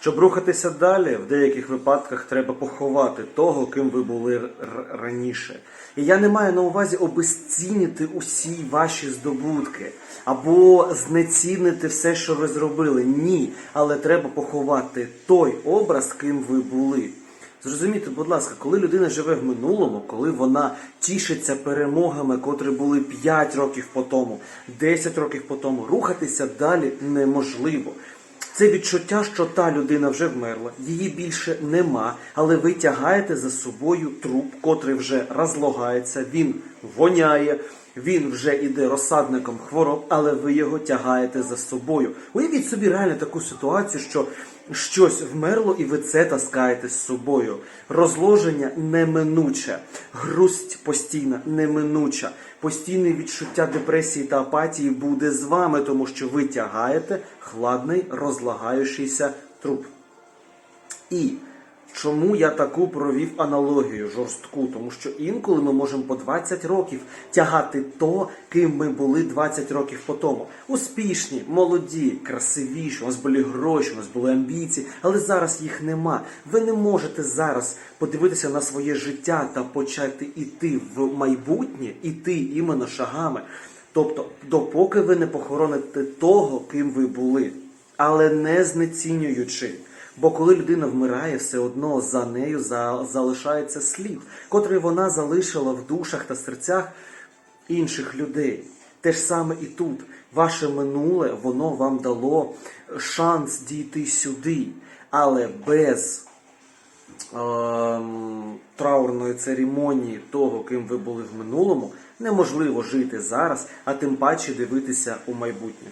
Щоб рухатися далі, в деяких випадках треба поховати того, ким ви були раніше. І я не маю на увазі обезцінити усі ваші здобутки або знецінити все, що ви зробили. Ні, але треба поховати той образ, ким ви були. Зрозумійте, будь ласка, коли людина живе в минулому, коли вона тішиться перемогами, котрі були 5 років по тому, 10 років по тому, рухатися далі неможливо. Це відчуття, що та людина вже вмерла, її більше нема, але ви тягаєте за собою труп, котрий вже розлагається, він воняє, він вже іде розсадником хвороб, але ви його тягаєте за собою. Уявіть собі реально таку ситуацію, що щось вмерло, і ви це таскаєте з собою. Розложення неминуче, грусть постійна, неминуча. Постійне відчуття депресії та апатії буде з вами, тому що ви тягаєте хладний розлагаючийся труп. І чому я таку провів аналогію жорстку? Тому що інколи ми можемо по 20 років тягати то, ким ми були 20 років по тому. Успішні, молоді, красивіші, у нас були гроші, у нас були амбіції, але зараз їх нема. Ви не можете зараз подивитися на своє життя та почати іти в майбутнє, іти іменно шагами. Тобто, допоки ви не похороните того, ким ви були, але не знецінюючи. Бо коли людина вмирає, все одно за нею залишається слід, котрий вона залишила в душах та серцях інших людей. Те ж саме і тут. Ваше минуле, воно вам дало шанс дійти сюди, але без ем, траурної церемонії того, ким ви були в минулому, неможливо жити зараз, а тим паче дивитися у майбутнє.